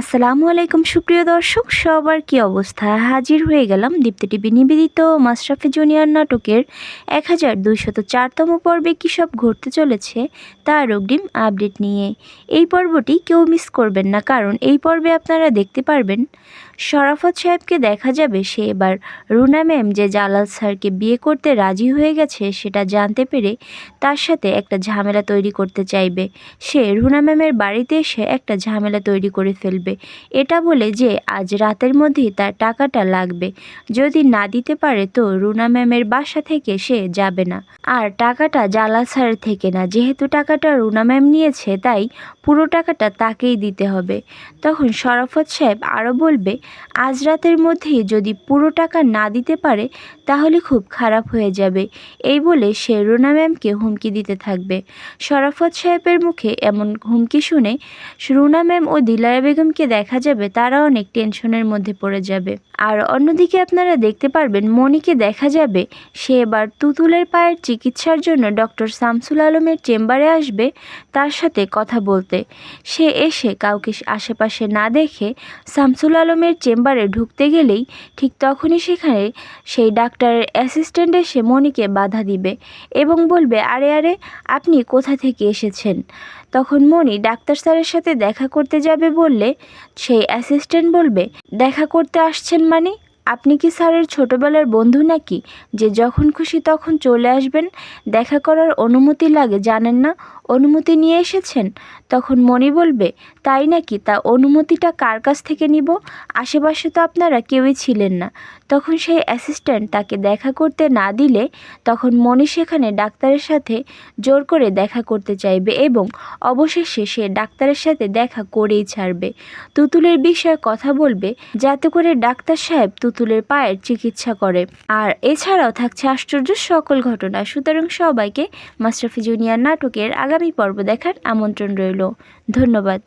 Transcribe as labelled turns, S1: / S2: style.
S1: আসসালামু আলাইকুম, সুপ্রিয় দর্শক। সবার কি অবস্থা? হাজির হয়ে গেলাম দীপ্তি টিভি নিবেদিত মাশরাফি জুনিয়র নাটকের এক হাজার দুইশত চারতম পর্বে কী সব ঘটতে চলেছে তার অগ্রিম আপডেট নিয়ে। এই পর্বটি কেউ মিস করবেন না, কারণ এই পর্বে আপনারা দেখতে পারবেন শরাফত সাহেবকে দেখা যাবে সে এবার রুনা ম্যাম যে জালাল স্যারকে বিয়ে করতে রাজি হয়ে গেছে সেটা জানতে পেরে তার সাথে একটা ঝামেলা তৈরি করতে চাইবে। সে রুনা ম্যামের বাড়িতে এসে একটা ঝামেলা তৈরি করে ফেলবে। এটা বলে যে, আজ রাতের মধ্যেই তার টাকাটা লাগবে। যদি না দিতে পারে তো রুনা ম্যামের বাসা থেকে সে যাবে না। আর টাকাটা জালাল স্যার থেকে না। যেহেতু টাকাটা রুনা ম্যাম নিয়েছে, তাই পুরো টাকাটা তাকেই দিতে হবে। তখন শরাফত সাহেব আরও বলবে, আজ রাতের মধ্যেই যদি পুরো টাকা না দিতে পারে, তাহলে খুব খারাপ হয়ে যাবে। এই বলে সে রুনা ম্যামকে হুমকি দিতে থাকবে। শরাফত সাহেবের মুখে এমন হুমকি শুনে রুনা ম্যাম ও দিলারা বেগমকে দেখা যাবে তারা অনেক টেনশনের মধ্যে পড়ে যাবে। আর অন্যদিকে আপনারা দেখতে পারবেন মনিকে দেখা যাবে সে এবার তুতুলের পায়ের চিকিৎসার জন্য ডক্টর শামসুল আলমের চেম্বারে আসবে তার সাথে কথা বলতে। সে এসে কাউকে আশেপাশে না দেখে শামসুল আলমের চেম্বারে ঢুকতে গেলেই ঠিক তখনই সেখানে সেই ডাক্তারের অ্যাসিস্ট্যান্ট এসে মনিকে বাধা দিবে এবং বলবে, আরে আরে, আপনি কোথা থেকে এসেছেন? তখন মনি ডাক্তার স্যারের সাথে দেখা করতে যাবে বললে সেই অ্যাসিস্ট্যান্ট বলবে দেখা করতে আসছেন মানে? আপনি কি স্যারের ছোটবেলার বন্ধু নাকি, যে যখন খুশি তখন চলে আসবেন? দেখা করার অনুমতি লাগে, জানেন না? অনুমতি নিয়ে এসেছেন? তখন মনি বলবে, তাই নাকি? তা অনুমতিটা কার কাছ থেকে নিব? আশেপাশে তো আপনারা কেউই ছিলেন না। তখন সেই অ্যাসিস্ট্যান্ট তাকে দেখা করতে না দিলে, তখন মনি সেখানে ডাক্তারের সাথে জোর করে দেখা করতে চাইবে এবং অবশেষে সে ডাক্তারের সাথে দেখা করেই ছাড়বে। তুতুলের বিষয়ে কথা বলবে, যাতে করে ডাক্তার সাহেব তুতুলের পায়ের চিকিৎসা করে। আর এছাড়াও থাকছে আশ্চর্য সকল ঘটনা। সুতরাং সবাইকে মাস্টারফি জুনিয়র নাটকের আগামী পর্ব দেখার আমন্ত্রণ রইল। ধন্যবাদ।